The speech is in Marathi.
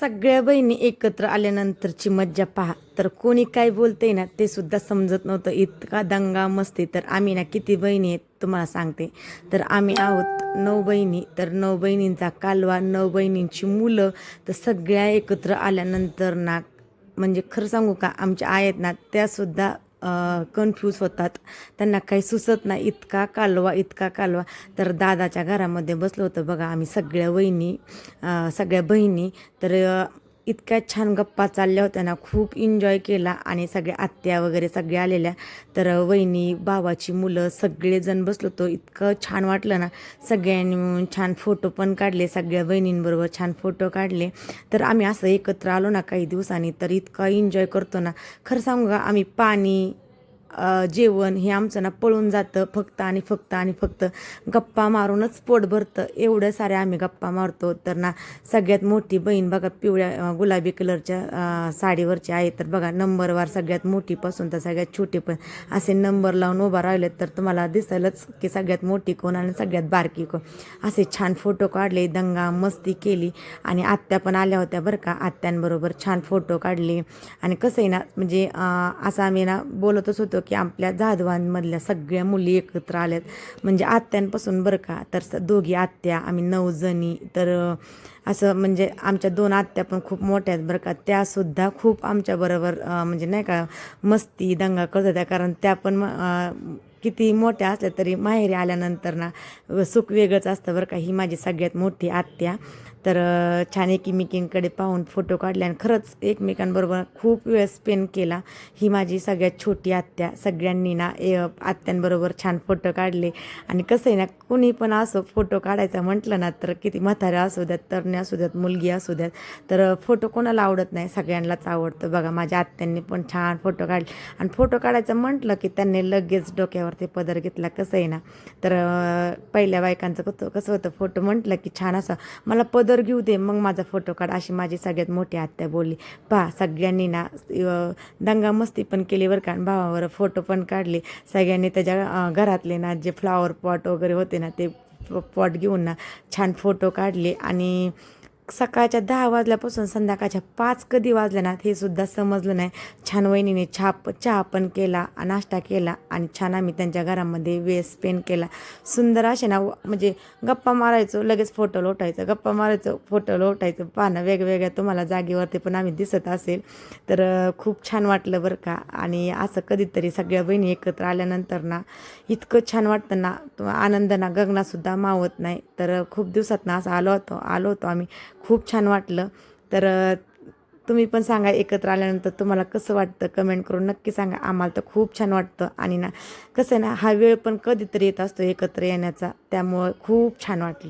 सगळ्या बहिणी एकत्र आल्यानंतरची मज्जा पहा. तर कोणी काय बोलते ना ते सुद्धा समजत नव्हतं. इतका दंगा मस्ती. तर आम्ही ना किती बहिणी आहेत तुम्हाला सांगते. तर आम्ही आहोत नऊ बहिणी. तर नऊ बहिणींचा कालवा नऊ बहिणींची मुलं. तर सगळ्या एकत्र आल्यानंतर ना म्हणजे खरं सांगू का आमच्या आहेत ना त्यासुद्धा कन्फ्यूज होतात. त्यांना काही सुचत नाही. इतका कालवा इतका कालवा. तर दादाच्या घरामध्ये बसलो होतं. बघा आम्ही सगळ्या वहिनी सगळ्या बहिणी. तर इतक्या छान गप्पा चालल्या होत्या ना. खूप एन्जॉय केला आणि सगळ्या आत्या वगैरे सगळ्या आलेल्या. तर वहिनी भावाची मुलं सगळेजण बसलो होतो. इतकं छान वाटलं ना. सगळ्यांनी मिळून छान फोटो पण काढले. सगळ्या बहिणींबरोबर छान फोटो काढले. तर आम्ही असं एकत्र आलो ना काही दिवसांनी तर इतका एन्जॉय करतो ना. खरं सांगू का आम्ही पाणी जेवण हे आमचं ना पळून जातं फक्त आणि फक्त आणि फक्त. गप्पा मारूनच पोट भरतं. एवढ्या साऱ्या आम्ही गप्पा मारतो. तर ना सगळ्यात मोठी बहीण बघा पिवळ्या गुलाबी कलरच्या साडीवरची आहे. तर बघा नंबरवार सगळ्यात मोठीपासून तर सगळ्यात छोटी पण असे नंबर लावून उभा राहिले तर तुम्हाला दिसेलच की सगळ्यात मोठी कोण आणि सगळ्यात बारकी कोण. असे छान फोटो काढले दंगा मस्ती केली. आणि आत्या पण आल्या होत्या बरं का आत्यांबरोबर छान फोटो काढले. आणि कसं आहे ना म्हणजे असं आम्ही ना बोलतच होतो की आपल्या जाधवांमधल्या सगळ्या मुली एकत्र आल्यात. म्हणजे आत्यांपासून बरं का? तर स- दोघी आत्या आम्ही नऊ जणी. तर असं म्हणजे आमच्या दोन आत्या पण खूप मोठ्या आहेत बरं का? त्यासुद्धा खूप आमच्याबरोबर म्हणजे नाही का मस्ती दंगा करत होत्या. कारण त्या पण म- किती मोठ्या असल्या तरी माहेरी आल्यानंतर ना सुख वेगळंच असतं बरं का? ही माझी सगळ्यात मोठी आत्या. तर छान एकमेकींकडे पाहून फोटो काढले आणि खरंच एकमेकांबरोबर खूप वेळ स्पेंड केला. ही माझी सगळ्यात छोटी आत्या सगळ्यांनी ना ए आत्यांबरोबर छान फोटो काढले. आणि कसं आहे ना कोणी पण असो फोटो काढायचा म्हटलं ना तर किती म्हाताऱ्या असू द्यात तरण्या असू द्यात मुलगी असू द्यात तर फोटो कोणाला आवडत नाही सगळ्यांनाच आवडतं. बघा माझ्या आत्यांनी पण छान फोटो काढले. आणि फोटो काढायचं म्हटलं की त्यांनी लगेच डोक्यावरती पदर घेतला. कसं आहे ना तर पहिल्या बायकांचं कसं कसं होतं फोटो म्हटलं की छान असं मला पदर घेऊ दे मग माझा फोटो काढ. अशी माझी सगळ्यात मोठी आत्या बोलली. पहा सगळ्यांनी ना दंगा मस्ती पण केली बरं का. भावावर फोटो पण काढले. सगळ्यांनी त्याच्या घरातले ना जे फ्लॉवर पॉट वगैरे होते ना ते पॉट घेऊन ना छान फोटो काढले. आणि सकाळच्या दहा वाजल्यापासून संध्याकाळच्या पाच कधी वाजल्या ना हे सुद्धा समजलं नाही. छान वहिनीने छाप चहा पण केला नाश्ता केला आणि छान आम्ही त्यांच्या घरामध्ये वेळ स्पेंड केला. सुंदर असे ना व- म्हणजे गप्पा मारायचो लगेच फोटो लोटायचं गप्पा मारायचो फोटो लोटायचं पाहणं वेगवेगळ्या तुम्हाला जागेवरती पण आम्ही दिसत असेल. तर खूप छान वाटलं बरं का. आणि असं कधीतरी सगळ्या बहिणी एकत्र आल्यानंतर ना इतकं छान वाटतं ना तो आनंद ना गगनासुद्धा मावत नाही. तर खूप दिवसात ना असं आलो होतो आलो होतो आम्ही. खूप छान वाटलं. तर तुम्ही पण सांगा एकत्र आल्यानंतर तुम्हाला कसं वाटतं? कमेंट करून नक्की सांगा. आम्हाला तर खूप छान वाटतं. आणि ना कसं आहे ना हा वेळ पण कधीतरी येत असतो एकत्र येण्याचा. त्यामुळं खूप छान वाटलं.